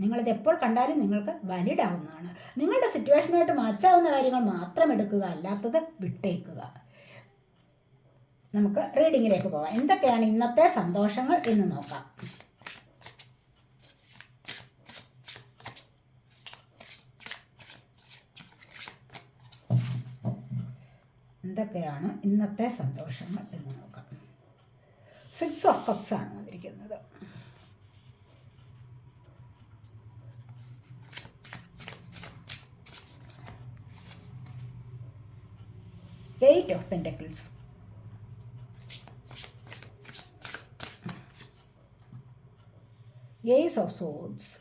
നിങ്ങളിത് എപ്പോൾ കണ്ടാലും നിങ്ങൾക്ക് വാലിഡ് ആവുന്നതാണ് നിങ്ങളുടെ സിറ്റുവേഷനുമായിട്ട് മാച്ചാവുന്ന കാര്യങ്ങൾ മാത്രം എടുക്കുക അല്ലാത്തത് വിട്ടേക്കുക. നമുക്ക് റീഡിങ്ങിലേക്ക് പോകാം. എന്തൊക്കെയാണ് ഇന്നത്തെ സന്തോഷങ്ങൾ എന്ന് നോക്കാം. എന്തൊക്കെയാണ് ഇന്നത്തെ സന്തോഷങ്ങൾ എന്ന് നോക്കാം. സിക്സ് ഓഫ് കപ്സ് ആണ് വന്നിരിക്കുന്നത്. Pentacles. Ace of Swords.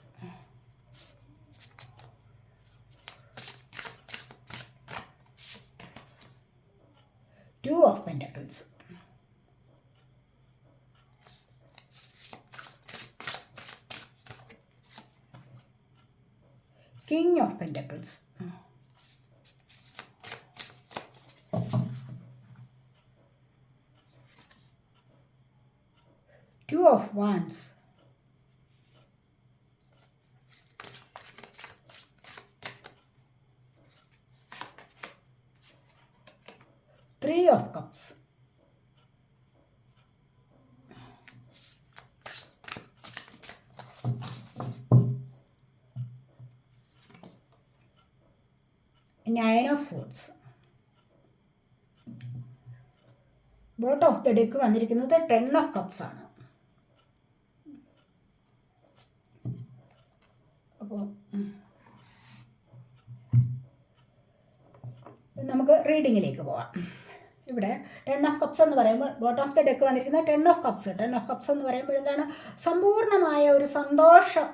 Two of Pentacles. King of Pentacles. Of Wands. Three of Cups. Nine of Swords. Bottom of the deck വന്നിരിക്കുന്നത് ടെൻ ഓഫ് കപ്സ് ആണ് അപ്പോൾ നമുക്ക് റീഡിങ്ങിലേക്ക് പോവാം. ഇവിടെ ടെൻ ഓഫ് കപ്സ് എന്ന് പറയുമ്പോൾ ബോട്ടം ഓഫ് ദ ഡെക്ക് വന്നിരിക്കുന്ന ten of cups ten of cups എന്ന് പറയുമ്പോൾ എന്താണ്? സമ്പൂർണമായ ഒരു സന്തോഷം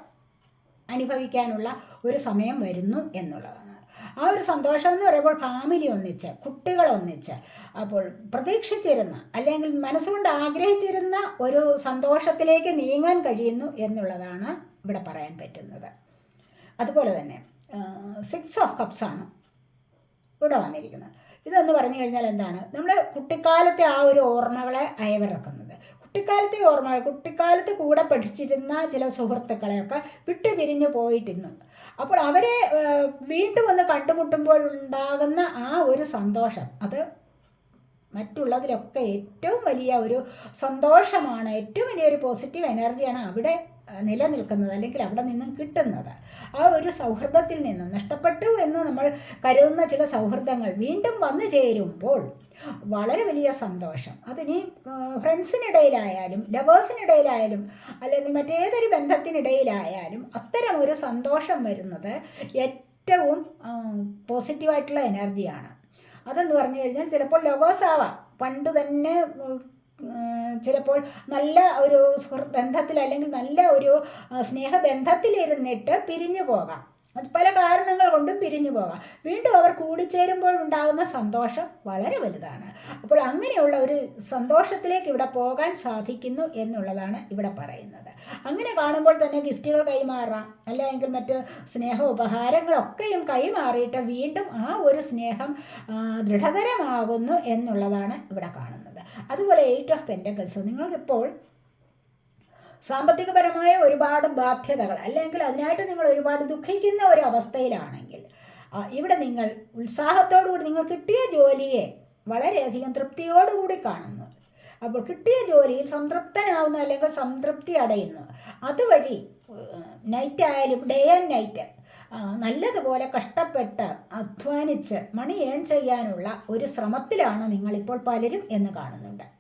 അനുഭവിക്കാനുള്ള ഒരു സമയം വരുന്നു എന്നുള്ളതാണ്. ആ ഒരു സന്തോഷം എന്ന് പറയുമ്പോൾ ഫാമിലി ഒന്നിച്ച് കുട്ടികൾ ഒന്നിച്ച് അപ്പോൾ പ്രതീക്ഷിച്ചിരുന്ന അല്ലെങ്കിൽ മനസ്സുകൊണ്ട് ആഗ്രഹിച്ചിരുന്ന ഒരു സന്തോഷത്തിലേക്ക് നീങ്ങാൻ കഴിയുന്നു എന്നുള്ളതാണ് ഇവിടെ പറയാൻ പറ്റുന്നത്. അതുപോലെ തന്നെ സിക്സ് ഓഫ് കപ്സ് ആണ് ഇവിടെ വന്നിരിക്കുന്നത്. ഇതെന്ന് പറഞ്ഞു കഴിഞ്ഞാൽ എന്താണ്? നമ്മൾ കുട്ടിക്കാലത്തെ ആ ഒരു ഓർമ്മകളെ അയവിറക്കുന്നത്. കുട്ടിക്കാലത്തെ ഓർമ്മകൾ കുട്ടിക്കാലത്ത് കൂടെ പഠിച്ചിരുന്ന ചില സുഹൃത്തുക്കളെയൊക്കെ വിട്ടു പിരിഞ്ഞു പോയിട്ടിരുന്നു അപ്പോൾ അവരെ വീണ്ടും ഒന്ന് കണ്ടുമുട്ടുമ്പോൾ ഉണ്ടാകുന്ന ആ ഒരു സന്തോഷം അത് മറ്റുള്ളതിലൊക്കെ ഏറ്റവും വലിയ ഒരു സന്തോഷമാണ് ഏറ്റവും വലിയൊരു പോസിറ്റീവ് എനർജിയാണ് അവിടെ നിലനിൽക്കുന്നത് അല്ലെങ്കിൽ അവിടെ നിന്നും കിട്ടുന്നത്. ആ ഒരു സൗഹൃദത്തിൽ നിന്ന് നഷ്ടപ്പെട്ടു എന്ന് നമ്മൾ കരുതുന്ന ചില സൗഹൃദങ്ങൾ വീണ്ടും വന്നു ചേരുമ്പോൾ വളരെ വലിയ സന്തോഷം. അതിനി ഫ്രണ്ട്സിനിടയിലായാലും ലവേഴ്സിനിടയിലായാലും അല്ലെങ്കിൽ മറ്റേതൊരു ബന്ധത്തിനിടയിലായാലും അത്തരം ഒരു സന്തോഷം വരുന്നത് ഏറ്റവും പോസിറ്റീവായിട്ടുള്ള എനർജിയാണ് അതെന്ന് പറഞ്ഞു കഴിഞ്ഞാൽ ചിലപ്പോൾ ലവേഴ്സ് ആവാം. പണ്ട് തന്നെ ചിലപ്പോൾ നല്ല ഒരു ബന്ധത്തിൽ അല്ലെങ്കിൽ നല്ല ഒരു സ്നേഹബന്ധത്തിലിരുന്നിട്ട് പിരിഞ്ഞു പോകാം. അത് പല കാരണങ്ങൾ കൊണ്ടും പിരിഞ്ഞു പോകാം. വീണ്ടും അവർ കൂടിച്ചേരുമ്പോൾ ഉണ്ടാകുന്ന സന്തോഷം വളരെ വലുതാണ്. അപ്പോൾ അങ്ങനെയുള്ള ഒരു സന്തോഷത്തിലേക്ക് ഇവിടെ പോകാൻ സാധിക്കുന്നു എന്നുള്ളതാണ് ഇവിടെ പറയുന്നത്. അങ്ങനെ കാണുമ്പോൾ തന്നെ ഗിഫ്റ്റുകൾ കൈമാറാം. അല്ലെങ്കിൽ മറ്റ് സ്നേഹ ഉപഹാരങ്ങളൊക്കെയും കൈമാറിയിട്ട് വീണ്ടും ആ ഒരു സ്നേഹം ദൃഢതരമാകുന്നു എന്നുള്ളതാണ് ഇവിടെ കാണുന്നത്. അതുപോലെ എയ്റ്റ് ഓഫ് പെന്റക്കിൾസ് നിങ്ങൾക്കിപ്പോൾ സാമ്പത്തികപരമായ ഒരുപാട് ബാധ്യതകൾ അല്ലെങ്കിൽ അതിനായിട്ട് നിങ്ങൾ ഒരുപാട് ദുഃഖിക്കുന്ന ഒരു അവസ്ഥയിലാണെങ്കിൽ ഇവിടെ നിങ്ങൾ ഉത്സാഹത്തോടുകൂടി നിങ്ങൾ കിട്ടിയ ജോലിയെ വളരെയധികം തൃപ്തിയോടുകൂടി കാണുന്നു. അപ്പോൾ കിട്ടിയ ജോലിയിൽ സംതൃപ്തനാവുന്നു അല്ലെങ്കിൽ സംതൃപ്തി അടയുന്നു. അതുവഴി നൈറ്റ് ആയാലും ഡേ ആൻഡ് നൈറ്റ് നല്ലതുപോലെ കഷ്ടപ്പെട്ട് അധ്വാനിച്ച് മണി ഏൺ ചെയ്യാനുള്ള ഒരു ശ്രമത്തിലാണ് നിങ്ങളിപ്പോൾ പലരും എന്ന് കാണുന്നുണ്ട്.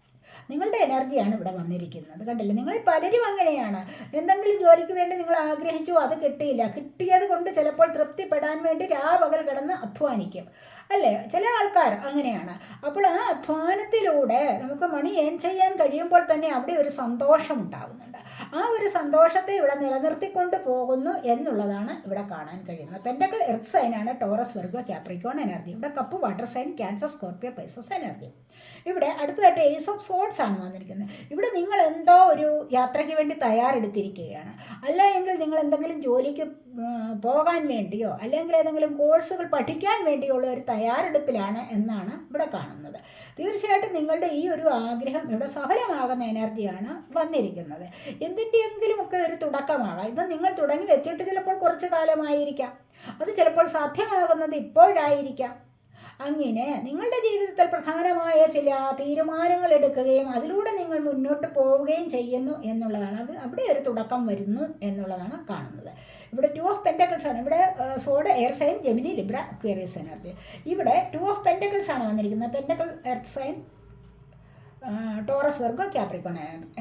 നിങ്ങളുടെ എനർജിയാണ് ഇവിടെ വന്നിരിക്കുന്നത്. കണ്ടില്ല? നിങ്ങൾ പലരും അങ്ങനെയാണ്. എന്തെങ്കിലും ജോലിക്ക് വേണ്ടി നിങ്ങൾ ആഗ്രഹിച്ചു അത് കിട്ടിയില്ല. കിട്ടിയത് കൊണ്ട് ചിലപ്പോൾ തൃപ്തിപ്പെടാൻ വേണ്ടി രാപകൽ കിടന്ന് അധ്വാനിക്കും. അല്ലേ? ചില ആൾക്കാർ അങ്ങനെയാണ്. അപ്പോൾ ആ അധ്വാനത്തിലൂടെ നമുക്ക് മണി ഏൺ ചെയ്യാൻ കഴിയുമ്പോൾ തന്നെ അവിടെ ഒരു സന്തോഷം ഉണ്ടാകുന്നുണ്ട് ആ ഒരു സന്തോഷത്തെ ഇവിടെ നിലനിർത്തിക്കൊണ്ട് പോകുന്നു എന്നുള്ളതാണ് ഇവിടെ കാണാൻ കഴിയുന്നത്. പെൻഡകൾ എർത്ത് സൈനാണ് ടോറസ് വർഗ ക്യാപ്രിക്കോൺ എനർജി ഇവിടെ cup water sign Cancer Scorpio Pisces energy ഇവിടെ അടുത്തതായിട്ട് ഏസ് ഓഫ് സോട്ട്സ് ആണ് വന്നിരിക്കുന്നത്. ഇവിടെ നിങ്ങൾ എന്തോ ഒരു യാത്രയ്ക്ക് വേണ്ടി തയ്യാറെടുത്തിരിക്കുകയാണ്. അല്ല എങ്കിൽ നിങ്ങൾ എന്തെങ്കിലും ജോലിക്ക് പോകാൻ വേണ്ടിയോ അല്ലെങ്കിൽ ഏതെങ്കിലും കോഴ്സുകൾ പഠിക്കാൻ വേണ്ടിയുള്ള ഒരു തയ്യാറെടുപ്പിലാണ് എന്നാണ് ഇവിടെ കാണുന്നത്. തീർച്ചയായിട്ടും നിങ്ങളുടെ ഈ ഒരു ആഗ്രഹം ഇവിടെ സഫലമാകുന്ന എനർജിയാണ് വന്നിരിക്കുന്നത്. എന്തിന്റെയെങ്കിലുമൊക്കെ ഒരു തുടക്കമാകാം. ഇത് നിങ്ങൾ തുടങ്ങി വെച്ചിട്ട് ചിലപ്പോൾ കുറച്ച് കാലമായിരിക്കാം. അത് ചിലപ്പോൾ സാധ്യമാകുന്നത് ഇപ്പോഴായിരിക്കാം. അങ്ങനെ നിങ്ങളുടെ ജീവിതത്തിൽ പ്രധാനമായ ചില തീരുമാനങ്ങൾ എടുക്കുകയും അതിലൂടെ നിങ്ങൾ മുന്നോട്ട് പോവുകയും ചെയ്യുന്നു എന്നുള്ളതാണ്. അത് അവിടെ ഒരു തുടക്കം വരുന്നു എന്നുള്ളതാണ് കാണുന്നത്. ഇവിടെ ടു ഓഫ് പെന്റക്കിൾസ് ആണ്. ഇവിടെ sword air sign Gemini Libra Aquarius energy ഇവിടെ ടു ഓഫ് പെന്റക്കിൾസ് ആണ് വന്നിരിക്കുന്നത്. Pentacle earth sign Taurus Virgo Capricorn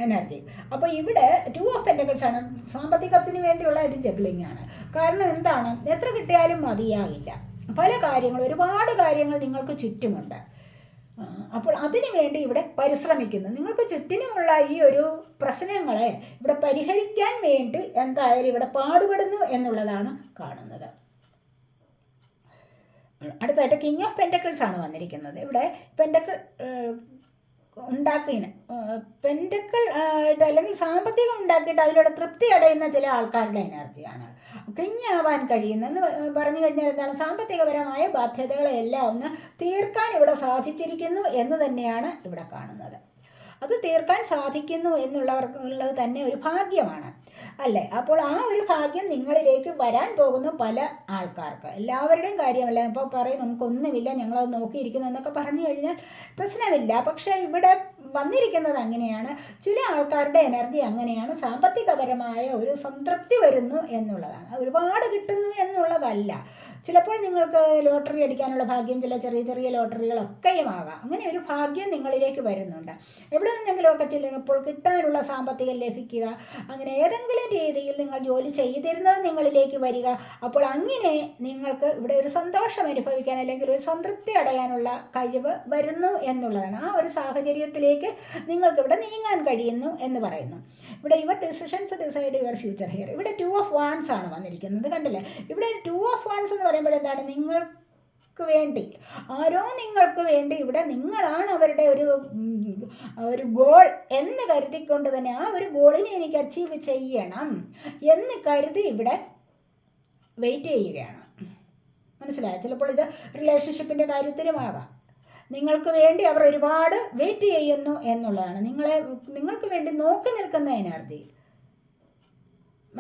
energy അപ്പോൾ ഇവിടെ ടു ഓഫ് പെന്റക്കിൾസ് ആണ്. സാമ്പത്തികത്തിന് വേണ്ടിയുള്ള ഒരു ജഗ്ലിംഗ് ആണ്. കാരണം എന്താണ്? എത്ര കിട്ടിയാലും മതിയാകില്ല. പല കാര്യങ്ങൾ ഒരുപാട് കാര്യങ്ങൾ നിങ്ങൾക്ക് ചുറ്റുമുണ്ട്. അപ്പോൾ അതിനു വേണ്ടി ഇവിടെ പരിശ്രമിക്കുന്നു. നിങ്ങൾക്ക് ചുറ്റിനുമുള്ള ഈ ഒരു പ്രശ്നങ്ങളെ ഇവിടെ പരിഹരിക്കാൻ വേണ്ടി എന്തായാലും ഇവിടെ പാടുപെടുന്നു എന്നുള്ളതാണ് കാണുന്നത്. അടുത്തായിട്ട് കിങ് ഓഫ് പെന്റക്കിൾസ് ആണ് വന്നിരിക്കുന്നത്. ഇവിടെ പെന്റക്കിൾ ഉണ്ടാക്കിന്. പെൻഡക്കൾ ആയിട്ട് അല്ലെങ്കിൽ സാമ്പത്തികം ഉണ്ടാക്കിയിട്ട് അതിലൂടെ തൃപ്തി അടയുന്ന ചില ആൾക്കാരുടെ എനർജിയാണ്. കിഞ്ഞാവാൻ കഴിയുന്നെന്ന് പറഞ്ഞു കഴിഞ്ഞാൽ എന്താണ്? സാമ്പത്തികപരമായ ബാധ്യതകളെല്ലാം ഒന്ന് തീർക്കാൻ ഇവിടെ സാധിച്ചിരിക്കുന്നു എന്ന് തന്നെയാണ് ഇവിടെ കാണുന്നത്. അത് തീർക്കാൻ സാധിക്കുന്നു എന്നുള്ളവർക്കുള്ളത് തന്നെ ഒരു ഭാഗ്യമാണ്. അല്ലേ? അപ്പോൾ ആ ഒരു ഭാഗ്യം നിങ്ങളിലേക്ക് വരാൻ പോകുന്നു പല ആൾക്കാർക്ക്. എല്ലാവരുടെയും കാര്യമല്ല? ഇപ്പോൾ പറയും നമുക്കൊന്നുമില്ല ഞങ്ങളത് നോക്കിയിരിക്കുന്നു എന്നൊക്കെ പറഞ്ഞു കഴിഞ്ഞാൽ പ്രശ്നമില്ല. പക്ഷേ ഇവിടെ വന്നിരിക്കുന്നത് അങ്ങനെയാണ്. ചില ആൾക്കാരുടെ എനർജി അങ്ങനെയാണ്. സാമ്പത്തികപരമായ ഒരു സംതൃപ്തി വരുന്നു എന്നുള്ളതാണ്. ഒരുപാട് കിട്ടുന്നു എന്നുള്ളതല്ല. ചിലപ്പോൾ നിങ്ങൾക്ക് ലോട്ടറി അടിക്കാനുള്ള ഭാഗ്യം ചില ചെറിയ ചെറിയ ലോട്ടറികളൊക്കെയും ആകാം അങ്ങനെ ഒരു ഭാഗ്യം നിങ്ങളിലേക്ക് വരുന്നുണ്ട്. എവിടെ നിന്നെങ്കിലുമൊക്കെ ചിലപ്പോൾ കിട്ടാനുള്ള സാമ്പത്തികം ലഭിക്കുക അങ്ങനെ ഏതെങ്കിലും രീതിയിൽ നിങ്ങൾ ജോലി ചെയ്തിരുന്നത് നിങ്ങളിലേക്ക് വരിക. അപ്പോൾ അങ്ങനെ നിങ്ങൾക്ക് ഇവിടെ ഒരു സന്തോഷം അനുഭവിക്കാൻ അല്ലെങ്കിൽ ഒരു സംതൃപ്തി അടയാനുള്ള കഴിവ് വരുന്നു എന്നുള്ളതാണ്. ആ ഒരു സാഹചര്യത്തിലേക്ക് നിങ്ങൾക്ക് ഇവിടെ നീങ്ങാൻ കഴിയുന്നു എന്ന് പറയുന്നു. ഇവിടെ your decisions decide your future here ഇവിടെ ടു ഓഫ് വാൻസ് ആണ് വന്നിരിക്കുന്നത്. കണ്ടില്ലേ? ഇവിടെ ടു ഓഫ് വാൻസ് എന്ന് പറയുമ്പോൾ എന്താണ് നിങ്ങൾക്ക് വേണ്ടി ആരോ നിങ്ങൾക്ക് വേണ്ടി ഇവിടെ നിങ്ങളാണ് അവരുടെ ഒരു ഒരു ഗോൾ എന്ന് കരുതിക്കൊണ്ട് തന്നെ ആ ഒരു ഗോളിനെ എനിക്ക് അച്ചീവ് ചെയ്യണം എന്ന് കരുതി ഇവിടെ വെയിറ്റ് ചെയ്യുകയാണ്. മനസ്സിലായോ? ചിലപ്പോൾ ഇത് റിലേഷൻഷിപ്പിന്റെ കാര്യത്തിലുമാകാം നിങ്ങൾക്ക് വേണ്ടി അവർ ഒരുപാട് വെയിറ്റ് ചെയ്യുന്നു എന്നുള്ളതാണ്. നിങ്ങളെ നിങ്ങൾക്ക് വേണ്ടി നോക്കി നിൽക്കുന്ന എനർജി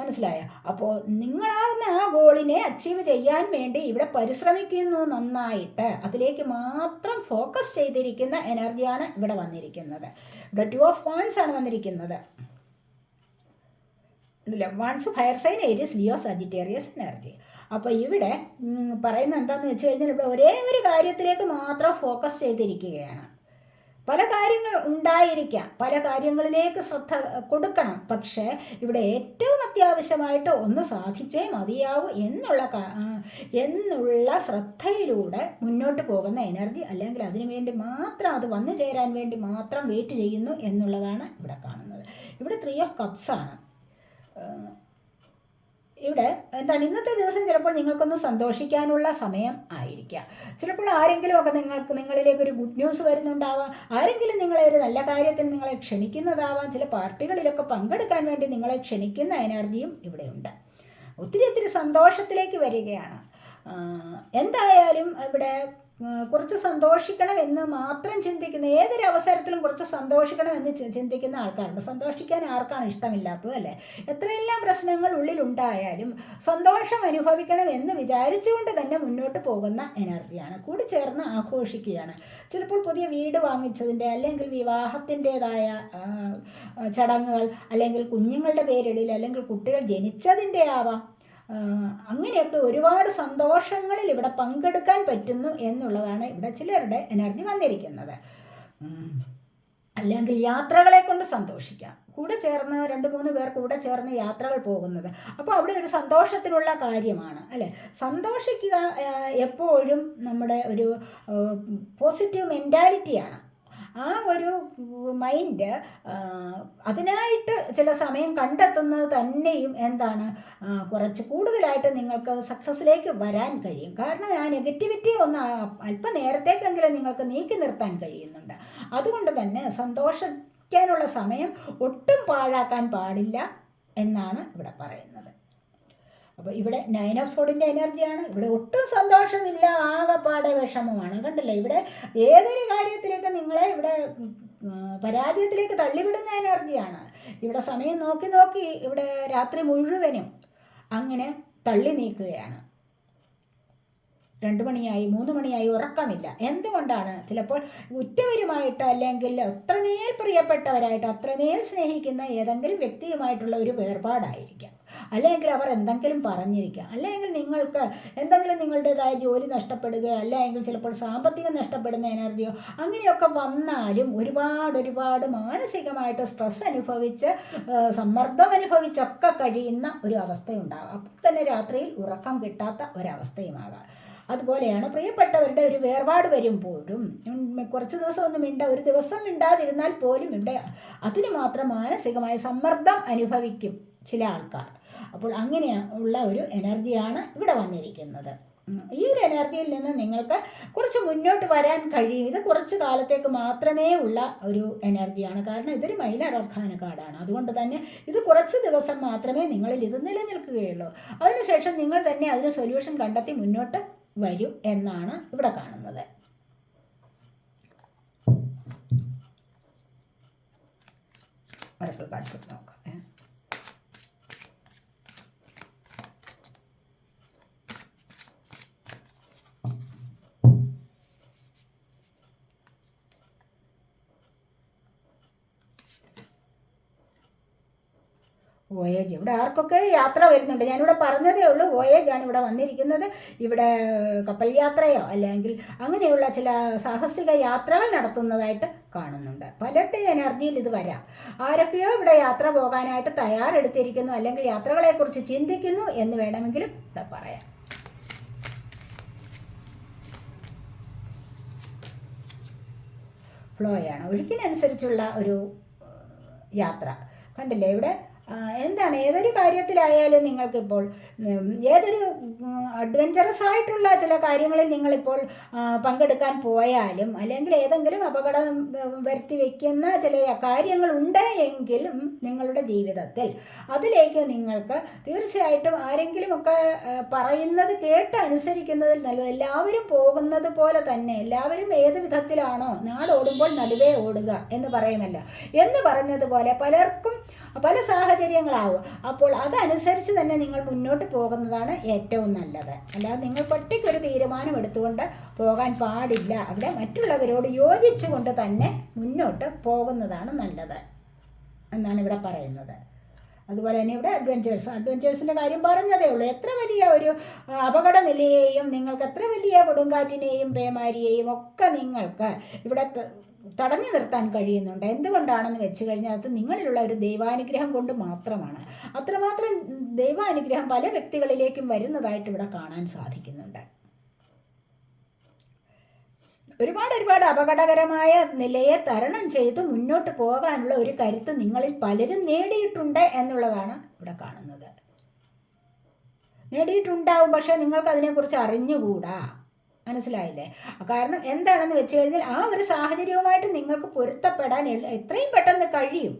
മനസ്സിലായ? അപ്പോൾ നിങ്ങളാകുന്ന ആ ഗോളിനെ അച്ചീവ് ചെയ്യാൻ വേണ്ടി ഇവിടെ പരിശ്രമിക്കുന്നു നന്നായിട്ട്. അതിലേക്ക് മാത്രം ഫോക്കസ് ചെയ്തിരിക്കുന്ന എനർജിയാണ് ഇവിടെ വന്നിരിക്കുന്നത്. ഇവിടെ ടു ഓഫ് വൺസ് ആണ് വന്നിരിക്കുന്നത്. Wands fire sign Aries Leo Sagittarius energy അപ്പോൾ ഇവിടെ പറയുന്നത് എന്താണെന്ന് വെച്ച് കഴിഞ്ഞാൽ ഇവിടെ ഒരേ ഒരു കാര്യത്തിലേക്ക് മാത്രം ഫോക്കസ് ചെയ്തിരിക്കുകയാണ്. പല കാര്യങ്ങൾ ഉണ്ടായിരിക്കാം. പല കാര്യങ്ങളിലേക്ക് ശ്രദ്ധ കൊടുക്കണം. പക്ഷേ ഇവിടെ ഏറ്റവും അത്യാവശ്യമായിട്ട് ഒന്ന് സാധിച്ചേ മതിയാവൂ എന്നുള്ള എന്നുള്ള ശ്രദ്ധയിലൂടെ മുന്നോട്ട് പോകുന്ന എനർജി അല്ലെങ്കിൽ അതിനു വേണ്ടി മാത്രം അത് വന്നു ചേരാൻ വേണ്ടി മാത്രം വെയിറ്റ് ചെയ്യുന്നു എന്നുള്ളതാണ് ഇവിടെ കാണുന്നത്. ഇവിടെ ത്രീ ഓഫ് കപ്സാണ് ഇവിടെ എന്താണ് ഇന്നത്തെ ദിവസം ചിലപ്പോൾ നിങ്ങൾക്കൊന്ന് സന്തോഷിക്കാനുള്ള സമയം ആയിരിക്കാം. ചിലപ്പോൾ ആരെങ്കിലുമൊക്കെ നിങ്ങൾക്ക് നിങ്ങളിലേക്ക് ഒരു ഗുഡ് ന്യൂസ് വരുന്നുണ്ടാവാം. ആരെങ്കിലും നിങ്ങളെ ഒരു നല്ല കാര്യത്തിന് നിങ്ങളെ ക്ഷണിക്കുന്നതാവാം. ചില പാർട്ടികളിലൊക്കെ പങ്കെടുക്കാൻ വേണ്ടി നിങ്ങളെ ക്ഷണിക്കുന്ന എനർജിയും ഇവിടെയുണ്ട് ഒത്തിരി ഒത്തിരി സന്തോഷത്തിലേക്ക് വരികയാണ്. എന്തായാലും ഇവിടെ കുറച്ച് സന്തോഷിക്കണം എന്ന് മാത്രം ചിന്തിക്കുന്ന ഏതൊരു അവസരത്തിലും കുറച്ച് സന്തോഷിക്കണം എന്ന് ചിന്തിക്കുന്ന ആൾക്കാരുണ്ട്. സന്തോഷിക്കാൻ ആർക്കാണ് ഇഷ്ടമില്ലാത്തത് അല്ലേ? എത്രയെല്ലാം പ്രശ്നങ്ങൾ ഉള്ളിലുണ്ടായാലും സന്തോഷം അനുഭവിക്കണം എന്ന് വിചാരിച്ചുകൊണ്ട് തന്നെ മുന്നോട്ട് പോകുന്ന എനർജിയാണ്. കൂടി ചേർന്ന് ആഘോഷിക്കുകയാണ്. ചിലപ്പോൾ പുതിയ വീട് വാങ്ങിച്ചതിന്റെ അല്ലെങ്കിൽ വിവാഹത്തിന്റെതായ ചടങ്ങുകൾ അല്ലെങ്കിൽ കുഞ്ഞുങ്ങളുടെ പേരിടയിൽ അല്ലെങ്കിൽ കുട്ടികൾ ജനിച്ചതിന്റെ ആവാം. അങ്ങനെയൊക്കെ ഒരുപാട് സന്തോഷങ്ങളിൽ ഇവിടെ പങ്കെടുക്കാൻ പറ്റുന്നു എന്നുള്ളതാണ് ഇവിടെ ചിലരുടെ എനർജി വന്നിരിക്കുന്നത്. അല്ലെങ്കിൽ യാത്രകളെ കൊണ്ട് സന്തോഷിക്കാം. കൂടെ ചേർന്ന് രണ്ട് മൂന്ന് പേർ കൂടെ ചേർന്ന് യാത്രകൾ പോകുന്നത്. അപ്പോൾ അവിടെ ഒരു സന്തോഷത്തിനുള്ള കാര്യമാണ് അല്ലേ? സന്തോഷിക്കുക എപ്പോഴും നമ്മുടെ ഒരു പോസിറ്റീവ് മെന്റാലിറ്റിയാണ് ആ ഒരു മൈൻഡ് അതിനായിട്ട് ചില സമയം കണ്ടെത്തുന്നത് തന്നെയും എന്താണ് കുറച്ച് കൂടുതലായിട്ട് നിങ്ങൾക്ക് സക്സസ്സിലേക്ക് വരാൻ കഴിയും. കാരണം ആ നെഗറ്റിവിറ്റി ഒന്ന് ആ- അല്പം നേരത്തേക്കെങ്കിലും നിങ്ങൾക്ക് നീക്കി നിർത്താൻ കഴിയുന്നുണ്ട്. അതുകൊണ്ട് തന്നെ സന്തോഷിക്കാനുള്ള സമയം ഒട്ടും പാഴാക്കാൻ പാടില്ല എന്നാണ് ഇവിടെ പറയുന്നത്. അപ്പോൾ ഇവിടെ നയൻ ഓഫ് സോഡിന്റെ എനർജിയാണ് ഇവിടെ ഒട്ടും സന്തോഷമില്ല ആകെപ്പാടെ വിഷമമാണ്. കണ്ടില്ലേ? ഇവിടെ ഏതൊരു കാര്യത്തിലേക്ക് നിങ്ങളെ ഇവിടെ പരാജയത്തിലേക്ക് തള്ളിവിടുന്ന എനർജിയാണ്. ഇവിടെ സമയം നോക്കി നോക്കി ഇവിടെ രാത്രി മുഴുവനും അങ്ങനെ തള്ളി നീക്കുകയാണ്. രണ്ട് മണിയായി മൂന്ന് മണിയായി ഉറക്കമില്ല. എന്തുകൊണ്ടാണ്? ചിലപ്പോൾ ഉറ്റവരുമായിട്ട് അല്ലെങ്കിൽ അത്രമേൽ പ്രിയപ്പെട്ടവരായിട്ട് അത്രമേൽ സ്നേഹിക്കുന്ന ഏതെങ്കിലും വ്യക്തിയുമായിട്ടുള്ള ഒരു വേർപാടായിരിക്കാം. അല്ലെങ്കിൽ അവർ എന്തെങ്കിലും പറഞ്ഞിരിക്കാം. അല്ലെങ്കിൽ നിങ്ങൾക്ക് എന്തെങ്കിലും നിങ്ങളുടേതായ ജോലി നഷ്ടപ്പെടുകയോ അല്ലെങ്കിൽ ചിലപ്പോൾ സാമ്പത്തികം നഷ്ടപ്പെടുന്ന എനർജിയോ അങ്ങനെയൊക്കെ വന്നാലും ഒരുപാട് ഒരുപാട് മാനസികമായിട്ട് സ്ട്രെസ് അനുഭവിച്ച് സമ്മർദ്ദം അനുഭവിച്ചൊക്കെ കഴിയുന്ന ഒരു അവസ്ഥയുണ്ടാകാം അപ്പോൾ തന്നെ രാത്രിയിൽ ഉറക്കം കിട്ടാത്ത ഒരവസ്ഥയുമാകാം. അതുപോലെയാണ് പ്രിയപ്പെട്ടവരുടെ ഒരു വേർപാട് വരുമ്പോഴും കുറച്ച് ദിവസം ഒന്നും മിണ്ട ഒരു ദിവസം മിണ്ടാതിരുന്നാൽ പോലും ഇവിടെ അതിന് മാത്രം മാനസികമായ സമ്മർദ്ദം അനുഭവിക്കും ചില ആൾക്കാർ. അപ്പോൾ അങ്ങനെ ഉള്ള ഒരു എനർജിയാണ് ഇവിടെ വന്നിരിക്കുന്നത്. ഈ ഒരു എനർജിയിൽ നിന്ന് നിങ്ങൾക്ക് കുറച്ച് മുന്നോട്ട് വരാൻ കഴിയും. ഇത് കുറച്ച് കാലത്തേക്ക് മാത്രമേ ഉള്ള ഒരു എനർജിയാണ്. കാരണം ഇതൊരു മൈനർ അർഥാന കാർഡാണ് അതുകൊണ്ട് തന്നെ ഇത് കുറച്ച് ദിവസം മാത്രമേ നിങ്ങളിൽ ഇത് നിലനിൽക്കുകയുള്ളൂ. അതിനുശേഷം നിങ്ങൾ തന്നെ അതിന് സൊല്യൂഷൻ കണ്ടെത്തി മുന്നോട്ട് വരും എന്നാണ് ഇവിടെ കാണുന്നത്. ഒരപ്പിൾ കാർഡ്സ് നോക്കാം. ഇവിടെ ആർക്കൊക്കെ യാത്ര വരുന്നുണ്ട്. ഞാനിവിടെ പറഞ്ഞതേ ഉള്ളൂ വോയേജ് ആണ് ഇവിടെ വന്നിരിക്കുന്നത്. ഇവിടെ കപ്പൽ യാത്രയോ അല്ലെങ്കിൽ അങ്ങനെയുള്ള ചില സാഹസിക യാത്രകൾ നടത്തുന്നതായിട്ട് കാണുന്നുണ്ട്. പലരുടെ എനർജിയിൽ ഇത് വരാം. ആരൊക്കെയോ ഇവിടെ യാത്ര പോകാനായിട്ട് തയ്യാറെടുത്തിരിക്കുന്നു അല്ലെങ്കിൽ യാത്രകളെക്കുറിച്ച് ചിന്തിക്കുന്നു എന്ന് വേണമെങ്കിലും ഇവിടെ പറയാം. ഫ്ലോയാണ് ഒഴുക്കിനനുസരിച്ചുള്ള ഒരു യാത്ര. കണ്ടില്ലേ? ഇവിടെ എന്താണ്? ഏതൊരു കാര്യത്തിലായാലും നിങ്ങൾക്കിപ്പോൾ ഏതൊരു അഡ്വഞ്ചറസ് ആയിട്ടുള്ള ചില കാര്യങ്ങളിൽ നിങ്ങളിപ്പോൾ പങ്കെടുക്കാൻ പോയാലും അല്ലെങ്കിൽ ഏതെങ്കിലും അപകടം വരുത്തി വയ്ക്കുന്ന ചില കാര്യങ്ങളുണ്ട് എങ്കിലും നിങ്ങളുടെ ജീവിതത്തിൽ. അതിലേക്ക് നിങ്ങൾക്ക് തീർച്ചയായിട്ടും ആരെങ്കിലുമൊക്കെ പറയുന്നത് കേട്ട് അനുസരിക്കുന്നതിൽ നല്ലത്. എല്ലാവരും പോകുന്നത് പോലെ തന്നെ എല്ലാവരും ഏത് വിധത്തിലാണോ നാളോടുമ്പോൾ നടുവേ ഓടുക എന്ന് പറയുന്നല്ലോ. എന്ന് പറഞ്ഞതുപോലെ പലർക്കും പല സാഹചര്യങ്ങളാവും. അപ്പോൾ അതനുസരിച്ച് തന്നെ നിങ്ങൾ മുന്നോട്ട് പോകുന്നതാണ് ഏറ്റവും നല്ലത്. അല്ലാതെ നിങ്ങൾ ഒറ്റയ്ക്കൊരു തീരുമാനം എടുത്തുകൊണ്ട് പോകാൻ പാടില്ല. അവിടെ മറ്റുള്ളവരോട് യോജിച്ചുകൊണ്ട് തന്നെ മുന്നോട്ട് പോകുന്നതാണ് നല്ലത്. എന്നാണ് ഇവിടെ പറയുന്നത്. അതുപോലെ തന്നെ ഇവിടെ അഡ്വഞ്ചേഴ്സ് അഡ്വഞ്ചേഴ്സിന്റെ കാര്യം പറഞ്ഞതേ ഉള്ളൂ. എത്ര വലിയ ഒരു ആ, അപകട നിലയെയും നിങ്ങൾക്ക് എത്ര വലിയ കൊടുങ്കാറ്റിനെയും പേമാരിയെയും ഒക്കെ നിങ്ങൾക്ക് ഇവിടെ തടഞ്ഞു നിർത്താൻ കഴിയുന്നുണ്ട്. എന്തുകൊണ്ടാണെന്ന് വെച്ച് കഴിഞ്ഞാൽ അത് നിങ്ങളിലുള്ള ഒരു ദൈവാനുഗ്രഹം കൊണ്ട് മാത്രമാണ്. അത്രമാത്രം ദൈവാനുഗ്രഹം പല വ്യക്തികളിലേക്കും വരുന്നതായിട്ട് ഇവിടെ കാണാൻ സാധിക്കുന്നുണ്ട്. ഒരുപാട് ഒരുപാട് അപകടകരമായ നിലയെ തരണം ചെയ്ത് മുന്നോട്ട് പോകാനുള്ള ഒരു കരുത്ത് നിങ്ങളിൽ പലരും നേടിയിട്ടുണ്ട് എന്നുള്ളതാണ് ഇവിടെ കാണുന്നത്. നേടിയിട്ടുണ്ടാവും പക്ഷേ നിങ്ങൾക്ക് അതിനെക്കുറിച്ച് അറിഞ്ഞുകൂടാ? മനസ്സിലായില്ലേ? കാരണം എന്താണെന്ന് വെച്ച് കഴിഞ്ഞാൽ ആ ഒരു സാഹചര്യവുമായിട്ട് നിങ്ങൾക്ക് പൊരുത്തപ്പെടാൻ എത്രയും പെട്ടെന്ന് കഴിയും.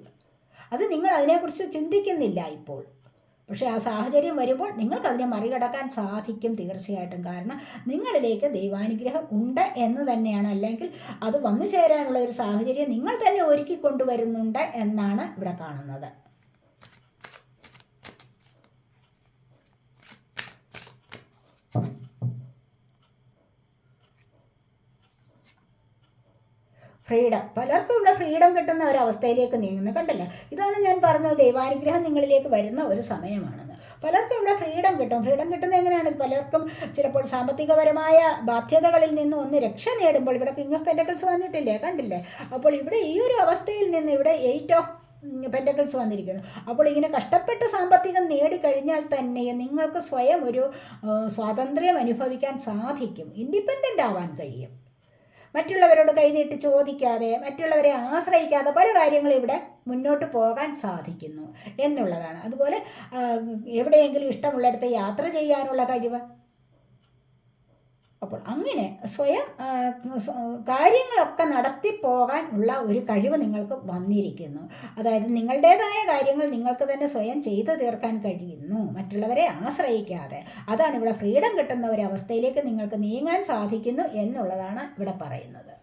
അത് നിങ്ങൾ അതിനെക്കുറിച്ച് ചിന്തിക്കുന്നില്ല ഇപ്പോൾ. പക്ഷേ ആ സാഹചര്യം വരുമ്പോൾ നിങ്ങൾക്കതിനെ മറികടക്കാൻ സാധിക്കും തീർച്ചയായിട്ടും. കാരണം നിങ്ങളിലേക്ക് ദൈവാനുഗ്രഹം ഉണ്ട് എന്ന് തന്നെയാണ്. അല്ലെങ്കിൽ അത് വന്നു ചേരാനുള്ള ഒരു സാഹചര്യം നിങ്ങൾ തന്നെ ഒരുക്കി കൊണ്ടുവരുന്നുണ്ട് എന്നാണ് ഇവിടെ കാണുന്നത്. ഫ്രീഡം. പലർക്കും ഇവിടെ ഫ്രീഡം കിട്ടുന്ന ഒരു അവസ്ഥയിലേക്ക് നീങ്ങുന്നു. കണ്ടല്ലേ? ഇതാണ് ഞാൻ പറഞ്ഞത്. ദൈവാനുഗ്രഹം നിങ്ങളിലേക്ക് വരുന്ന ഒരു സമയമാണെന്ന്. പലർക്കും ഇവിടെ ഫ്രീഡം കിട്ടും. ഫ്രീഡം കിട്ടുന്നത് എങ്ങനെയാണ്? പലർക്കും ചിലപ്പോൾ സാമ്പത്തികപരമായ ബാധ്യതകളിൽ നിന്ന് ഒന്ന് രക്ഷ നേടുമ്പോൾ ഇവിടെ കിങ് ഓഫ് പെൻഡക്കിൾസ് വന്നിട്ടില്ലേ? കണ്ടില്ലേ? അപ്പോൾ ഇവിടെ ഈ ഒരു അവസ്ഥയിൽ നിന്ന് ഇവിടെ എയ്റ്റ് ഓഫ് പെൻഡക്കിൾസ് വന്നിരിക്കുന്നു. അപ്പോൾ ഇങ്ങനെ കഷ്ടപ്പെട്ട് സാമ്പത്തികം നേടിക്കഴിഞ്ഞാൽ തന്നെ നിങ്ങൾക്ക് സ്വയം ഒരു സ്വാതന്ത്ര്യം അനുഭവിക്കാൻ സാധിക്കും. ഇൻഡിപെൻഡന്റ് ആവാൻ കഴിയും. മറ്റുള്ളവരോട് കൈനീട്ടി ചോദിക്കാതെ മറ്റുള്ളവരെ ആശ്രയിക്കാതെ പല കാര്യങ്ങളും ഇവിടെ മുന്നോട്ട് പോകാൻ സാധിക്കുന്നു എന്നുള്ളതാണ്. അതുപോലെ എവിടെയെങ്കിലും ഇഷ്ടമുള്ളിടത്ത് യാത്ര ചെയ്യാനുള്ള കഴിവ് അപ്പോൾ അങ്ങനെ സ്വയം കാര്യങ്ങളൊക്കെ നടത്തി പോകാൻ ഉള്ള ഒരു കഴിവ് നിങ്ങൾക്ക് വന്നിരിക്കുന്നു. അതായത് നിങ്ങളുടേതായ കാര്യങ്ങൾ നിങ്ങൾക്ക് തന്നെ സ്വയം ചെയ്തു തീർക്കാൻ കഴിയുന്നു. മറ്റുള്ളവരെ ആശ്രയിക്കാതെ. അതാണ് ഇവിടെ ഫ്രീഡം കിട്ടുന്ന ഒരു അവസ്ഥയിലേക്ക് നിങ്ങൾക്ക് നീങ്ങാൻ സാധിക്കുന്നു എന്നുള്ളതാണ് ഇവിടെ പറയുന്നത്.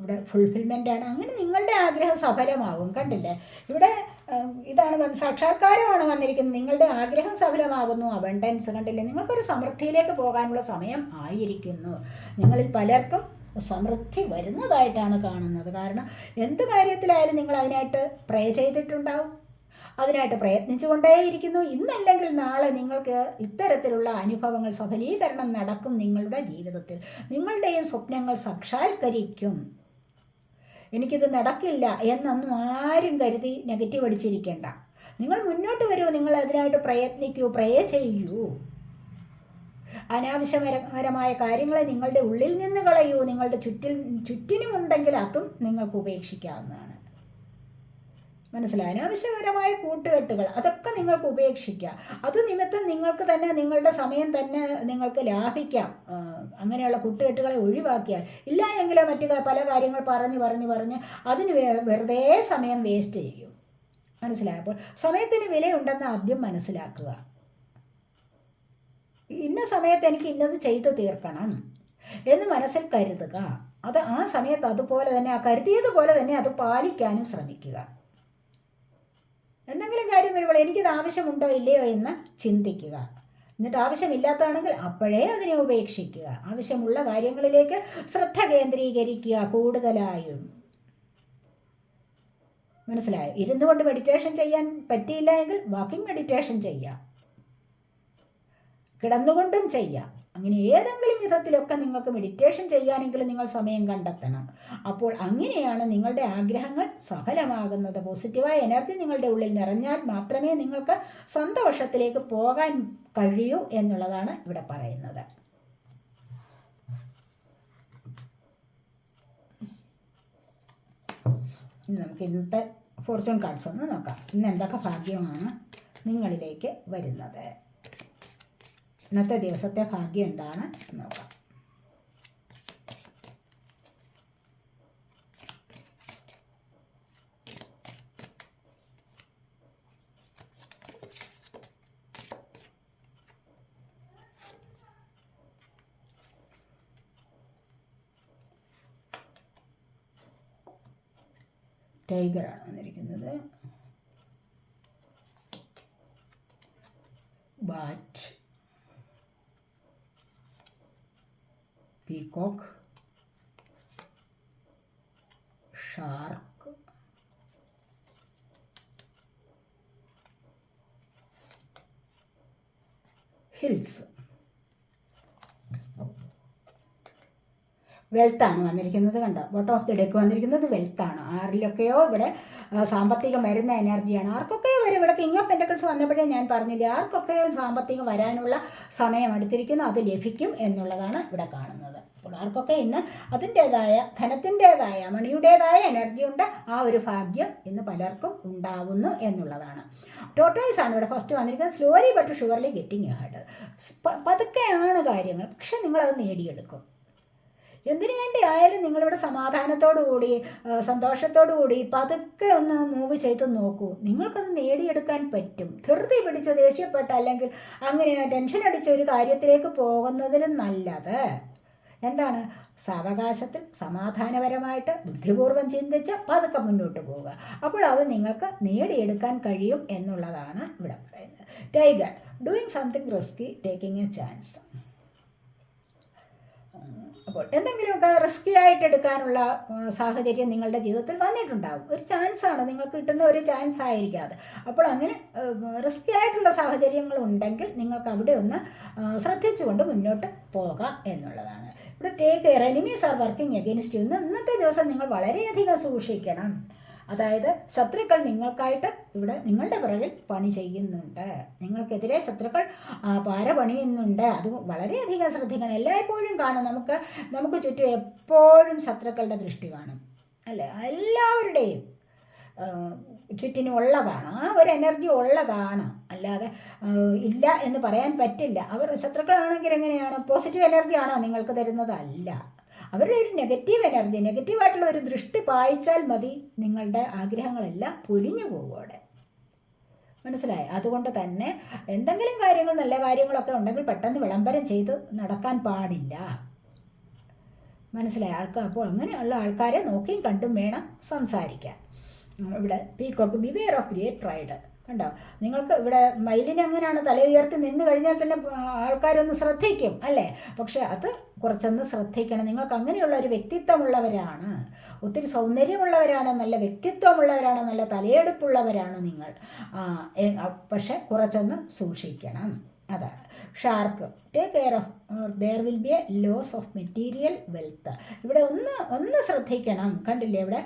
ഇവിടെ ഫുൾഫിൽമെന്റ് ആണ്. അങ്ങനെ നിങ്ങളുടെ ആഗ്രഹം സഫലമാകും. കണ്ടില്ലേ? ഇവിടെ ഇതാണ് വന്ന് സാക്ഷാത്കാരമാണ് വന്നിരിക്കുന്നത്. നിങ്ങളുടെ ആഗ്രഹം സഫലമാകുന്നു. അബണ്ടൻസ് കണ്ടില്ലേ? നിങ്ങൾക്കൊരു സമൃദ്ധിയിലേക്ക് പോകാനുള്ള സമയം ആയിരിക്കുന്നു. നിങ്ങളിൽ പലർക്കും സമൃദ്ധി വരുന്നതായിട്ടാണ് കാണുന്നത്. കാരണം എന്ത് കാര്യത്തിലായാലും നിങ്ങൾ അതിനായിട്ട് പ്രേ ചെയ്തിട്ടുണ്ടാവും. അതിനായിട്ട് പ്രയത്നിച്ചുകൊണ്ടേയിരിക്കുന്നു. ഇന്നല്ലെങ്കിൽ നാളെ നിങ്ങൾക്ക് ഇത്തരത്തിലുള്ള അനുഭവങ്ങൾ സഫലീകരണം നടക്കും നിങ്ങളുടെ ജീവിതത്തിൽ. നിങ്ങളുടെയും സ്വപ്നങ്ങൾ സാക്ഷാത്കരിക്കും. എനിക്കിത് നടക്കില്ല എന്നൊന്നും ആരും കരുതി നെഗറ്റീവ് അടിച്ചിരിക്കേണ്ട. നിങ്ങൾ മുന്നോട്ട് വരൂ നിങ്ങൾ അതിനായിട്ട് പ്രയത്നിക്കൂ പ്രേ ചെയ്യൂ. അനാവശ്യപരമായ കാര്യങ്ങളെ നിങ്ങളുടെ ഉള്ളിൽ നിന്ന് കളയൂ നിങ്ങളുടെ ചുറ്റിൽ ചുറ്റിനുമുണ്ടെങ്കിൽ അതും നിങ്ങൾക്ക് ഉപേക്ഷിക്കാവുന്നതാണ്. മനസ്സിലായി? അനാവശ്യപരമായ കൂട്ടുകെട്ടുകൾ അതൊക്കെ നിങ്ങൾക്ക് ഉപേക്ഷിക്കാം. അത് നിമിത്തം നിങ്ങൾക്ക് തന്നെ നിങ്ങളുടെ സമയം തന്നെ നിങ്ങൾക്ക് ലാഭിക്കാം. അങ്ങനെയുള്ള കൂട്ടുകെട്ടുകളെ ഒഴിവാക്കിയാൽ. ഇല്ല എങ്കിലോ മറ്റു പല കാര്യങ്ങൾ പറഞ്ഞ് പറഞ്ഞ് പറഞ്ഞ് അതിന് വെറുതെ സമയം വേസ്റ്റ് ചെയ്യും. മനസ്സിലായപ്പോൾ സമയത്തിന് വിലയുണ്ടെന്ന് ആദ്യം മനസ്സിലാക്കുക. ഇന്ന സമയത്ത് എനിക്ക് ഇന്നത് ചെയ്തു തീർക്കണം എന്ന് മനസ്സിൽ കരുതുക. അത് ആ സമയത്ത് അതുപോലെ തന്നെ ആ കരുതിയതുപോലെ തന്നെ അത് പാലിക്കാനും ശ്രമിക്കുക. എന്തെങ്കിലും കാര്യം വരുമ്പോൾ എനിക്കത് ആവശ്യമുണ്ടോ ഇല്ലയോ എന്ന് ചിന്തിക്കുക. എന്നിട്ട് ആവശ്യമില്ലാത്തതാണെങ്കിൽ അപ്പോഴേ അതിനെ ഉപേക്ഷിക്കുക. ആവശ്യമുള്ള കാര്യങ്ങളിലേക്ക് ശ്രദ്ധ കേന്ദ്രീകരിക്കുക കൂടുതലായും. മനസ്സിലായോ? ഇരുന്നു കൊണ്ട് മെഡിറ്റേഷൻ ചെയ്യാൻ പറ്റിയില്ല എങ്കിൽ വാക്കിംഗ് മെഡിറ്റേഷൻ ചെയ്യാം. കിടന്നുകൊണ്ടും ചെയ്യാം. അങ്ങനെ ഏതെങ്കിലും വിധത്തിലൊക്കെ നിങ്ങൾക്ക് മെഡിറ്റേഷൻ ചെയ്യാനെങ്കിലും നിങ്ങൾ സമയം കണ്ടെത്തണം. അപ്പോൾ അങ്ങനെയാണ് നിങ്ങളുടെ ആഗ്രഹങ്ങൾ സഫലമാകുന്നത്. പോസിറ്റീവായ എനർജി നിങ്ങളുടെ ഉള്ളിൽ നിറഞ്ഞാൽ മാത്രമേ നിങ്ങൾക്ക് സന്തോഷത്തിലേക്ക് പോകാൻ കഴിയൂ എന്നുള്ളതാണ് ഇവിടെ പറയുന്നത്. നമുക്ക് ഇന്നത്തെ ഫോർച്യൂൺ കാർഡ്സ് ഒന്ന് നോക്കാം. ഇന്ന് എന്തൊക്കെ ഭാഗ്യമാണ് നിങ്ങളിലേക്ക് വരുന്നത്? ഇന്നത്തെ ദിവസത്തെ ഭാഗ്യം എന്താണ് എന്ന് നോക്കാം. ടൈഗറാണ് വന്നിരിക്കുന്നത്. ബാറ്റ് പീകോക്ക് ഷാർക്ക് ഹിൽസ് വെൽത്താണ് വന്നിരിക്കുന്നത് കണ്ടോ? ബോട്ടം ഓഫ് ദി ഡെക്ക് വന്നിരിക്കുന്നത് വെൽത്താണ്. ആരിലൊക്കെയോ ഇവിടെ സാമ്പത്തികം വരുന്ന എനർജിയാണ്. ആർക്കൊക്കെയോ വരും. ഇവിടെ കിങ് ഓഫ് പെന്റക്കിൾസ് വന്നപ്പോഴേ ഞാൻ പറഞ്ഞില്ലേ ആർക്കൊക്കെയോ സാമ്പത്തികം വരാനുള്ള സമയം എടുത്തിരിക്കുന്നു അത് ലഭിക്കും എന്നുള്ളതാണ് ഇവിടെ കാണുന്നത്. അപ്പോൾ ആർക്കൊക്കെ ഇന്ന് അതിന്റേതായ ധനത്തിന്റേതായ മണിയുടേതായ എനർജി ഉണ്ട്. ആ ഒരു ഭാഗ്യം ഇന്ന് പലർക്കും ഉണ്ടാവുന്നു എന്നുള്ളതാണ്. ടോട്ടോയ്സ് ആണ് ഇവിടെ ഫസ്റ്റ് വന്നിരിക്കുന്നത്. Slowly but surely getting hard പതുക്കെയാണ് കാര്യങ്ങൾ. പക്ഷെ നിങ്ങളത് നേടിയെടുക്കും. എന്തിനു വേണ്ടി ആയാലും നിങ്ങളിവിടെ സമാധാനത്തോടു കൂടി ആ, സന്തോഷത്തോടു കൂടി പതുക്കെ ഒന്ന് മൂവ് ചെയ്ത് നോക്കൂ. നിങ്ങൾക്കത് നേടിയെടുക്കാൻ പറ്റും. ധൃതി പിടിച്ച് ദേഷ്യപ്പെട്ട അല്ലെങ്കിൽ അങ്ങനെ ടെൻഷൻ അടിച്ച ഒരു കാര്യത്തിലേക്ക് പോകുന്നതിലും നല്ലത്. എന്താണ്? സാവകാശത്തിൽ സമാധാനപരമായിട്ട് ബുദ്ധിപൂർവം ചിന്തിച്ച് പതുക്കെ മുന്നോട്ട് പോവുക. അപ്പോൾ അത് നിങ്ങൾക്ക് നേടിയെടുക്കാൻ കഴിയും എന്നുള്ളതാണ് ഇവിടെ പറയുന്നത്. Tiger doing something risky taking a chance അപ്പോൾ എന്തെങ്കിലുമൊക്കെ റിസ്കി ആയിട്ട് എടുക്കാനുള്ള സാഹചര്യം നിങ്ങളുടെ ജീവിതത്തിൽ വന്നിട്ടുണ്ടാകും ഒരു ചാൻസാണ് നിങ്ങൾക്ക് കിട്ടുന്ന ഒരു ചാൻസ് ആയിരിക്കും അത്. അപ്പോൾ അങ്ങനെ റിസ്കി ആയിട്ടുള്ള സാഹചര്യങ്ങൾ ഉണ്ടെങ്കിൽ നിങ്ങൾക്ക് അവിടെ ഒന്ന് ശ്രദ്ധിച്ചുകൊണ്ട് മുന്നോട്ട് പോകാം എന്നുള്ളതാണ്. ഇവിടെ take care enemies are working against you ഇന്ന് ഇന്നത്തെ ദിവസം നിങ്ങൾ വളരെയധികം സൂക്ഷിക്കണം. അതായത് ശത്രുക്കൾ നിങ്ങൾക്കായിട്ട് ഇവിടെ നിങ്ങളുടെ പിറകിൽ പണി ചെയ്യുന്നുണ്ട്. നിങ്ങൾക്കെതിരെ ശത്രുക്കൾ പാര പണിയുന്നുണ്ട് അത് വളരെയധികം ശ്രദ്ധിക്കണം. എല്ലായ്പ്പോഴും കാണും. നമുക്ക് നമുക്ക് ചുറ്റും എപ്പോഴും ശത്രുക്കളുടെ ദൃഷ്ടി കാണും. അല്ലേ? എല്ലാവരുടെയും. ആ, ചുറ്റിനും ഉള്ളതാണ് ആ ഒരു എനർജി ഉള്ളതാണ്. അല്ലാതെ ഇല്ല എന്ന് പറയാൻ പറ്റില്ല. അവർ ശത്രുക്കളാണെങ്കിൽ എങ്ങനെയാണ്? പോസിറ്റീവ് എനർജി ആണോ നിങ്ങൾക്ക് തരുന്നതല്ല. അവരുടെ ഒരു നെഗറ്റീവ് എനർജി നെഗറ്റീവായിട്ടുള്ള ഒരു ദൃഷ്ടി പായിച്ചാൽ മതി. നിങ്ങളുടെ ആഗ്രഹങ്ങളെല്ലാം പൊലിഞ്ഞു പോകും മനസ്സിലായി? അതുകൊണ്ട് തന്നെ എന്തെങ്കിലും കാര്യങ്ങൾ നല്ല കാര്യങ്ങളൊക്കെ ഉണ്ടെങ്കിൽ പെട്ടെന്ന് വിളംബരം ചെയ്ത് നടക്കാൻ പാടില്ല. മനസ്സിലായി? ആൾക്കാർ അപ്പോൾ അങ്ങനെയുള്ള ആൾക്കാരെ നോക്കിയും കണ്ടും വേണം സംസാരിക്കാൻ. ഇവിടെ peacock beware of great pride കണ്ടോ? നിങ്ങൾക്ക് ഇവിടെ മയിലിനെ അങ്ങനെയാണ് തല ഉയർത്തി നിന്ന് കഴിഞ്ഞാൽ തന്നെ ആൾക്കാരൊന്ന് ശ്രദ്ധിക്കും അല്ലേ? പക്ഷേ അത് കുറച്ചൊന്ന് ശ്രദ്ധിക്കണം. നിങ്ങൾക്ക് അങ്ങനെയുള്ള ഒരു വ്യക്തിത്വമുള്ളവരാണ്. ഒത്തിരി സൗന്ദര്യമുള്ളവരാണ് നല്ല വ്യക്തിത്വമുള്ളവരാണ് നല്ല തലയെടുപ്പുള്ളവരാണ് നിങ്ങൾ. പക്ഷെ കുറച്ചൊന്ന് സൂക്ഷിക്കണം. അതാണ്. Shark. Take care of there will be a loss of material wealth ഇവിടെ ഒന്ന് ഒന്ന് ശ്രദ്ധിക്കണം. കണ്ടില്ലേ ഇവിടെ?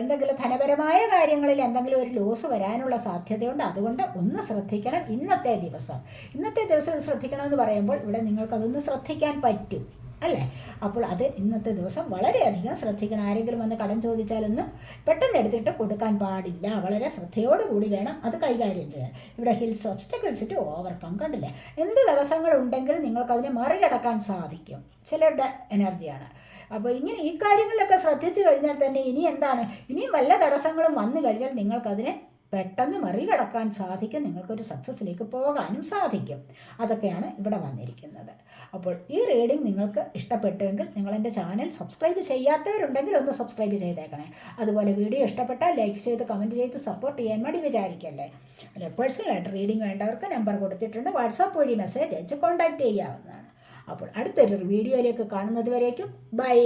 എന്തെങ്കിലും ധനപരമായ കാര്യങ്ങളിൽ എന്തെങ്കിലും ഒരു ലോസ് വരാനുള്ള സാധ്യതയുണ്ട്. അതുകൊണ്ട് ഒന്ന് ശ്രദ്ധിക്കണം ഇന്നത്തെ ദിവസം. ഇന്നത്തെ ദിവസം ശ്രദ്ധിക്കണം എന്ന് പറയുമ്പോൾ ഇവിടെ നിങ്ങൾക്കതൊന്ന് ശ്രദ്ധിക്കാൻ പറ്റും. അല്ലേ? അപ്പോൾ അത് ഇന്നത്തെ ദിവസം വളരെയധികം ശ്രദ്ധിക്കണം. ആരെങ്കിലും വന്ന് കടം ചോദിച്ചാലൊന്നും പെട്ടെന്ന് എടുത്തിട്ട് കൊടുക്കാൻ പാടില്ല. വളരെ ശ്രദ്ധയോടുകൂടി വേണം അത് കൈകാര്യം ചെയ്യാൻ. ഇവിടെ ഹിൽസ് ഒബ്സ്റ്റക്കിൾസ് ടു ഓവർകം കണ്ടില്ലേ? എന്ത് തടസ്സങ്ങളുണ്ടെങ്കിലും നിങ്ങൾക്കതിനെ മറികടക്കാൻ സാധിക്കും. ചിലരുടെ എനർജിയാണ്. അപ്പോൾ ഇങ്ങനെ ഈ കാര്യങ്ങളിലൊക്കെ ശ്രദ്ധിച്ചു കഴിഞ്ഞാൽ തന്നെ ഇനി എന്താണ്? ഇനിയും വല്ല തടസ്സങ്ങളും വന്നു കഴിഞ്ഞാൽ നിങ്ങൾക്കതിനെ പെട്ടെന്ന് മറികടക്കാൻ സാധിക്കും. നിങ്ങൾക്കൊരു സക്സസ്സിലേക്ക് പോകാനും സാധിക്കും. അതൊക്കെയാണ് ഇവിടെ വന്നിരിക്കുന്നത്. അപ്പോൾ ഈ റീഡിംഗ് നിങ്ങൾക്ക് ഇഷ്ടപ്പെട്ടുവെങ്കിൽ നിങ്ങളെന്റെ ചാനൽ സബ്സ്ക്രൈബ് ചെയ്യാത്തവരുണ്ടെങ്കിൽ ഒന്ന് സബ്സ്ക്രൈബ് ചെയ്തേക്കണേ. അതുപോലെ വീഡിയോ ഇഷ്ടപ്പെട്ടാൽ ലൈക്ക് ചെയ്ത് കമന്റ് ചെയ്ത് സപ്പോർട്ട് ചെയ്യാൻ വേണ്ടി വിചാരിക്കല്ലേ? അല്ലെ പേഴ്സണലായിട്ട് റീഡിംഗ് വേണ്ടവർക്ക് നമ്പർ കൊടുത്തിട്ടുണ്ട്. വാട്സാപ്പ് വഴി മെസ്സേജ് അയച്ച് കോൺടാക്റ്റ് ചെയ്യാവുന്നതാണ്. അപ്പോൾ അടുത്തൊരു വീഡിയോയിലേക്ക് കാണുന്നത് വരേക്കും. ബൈ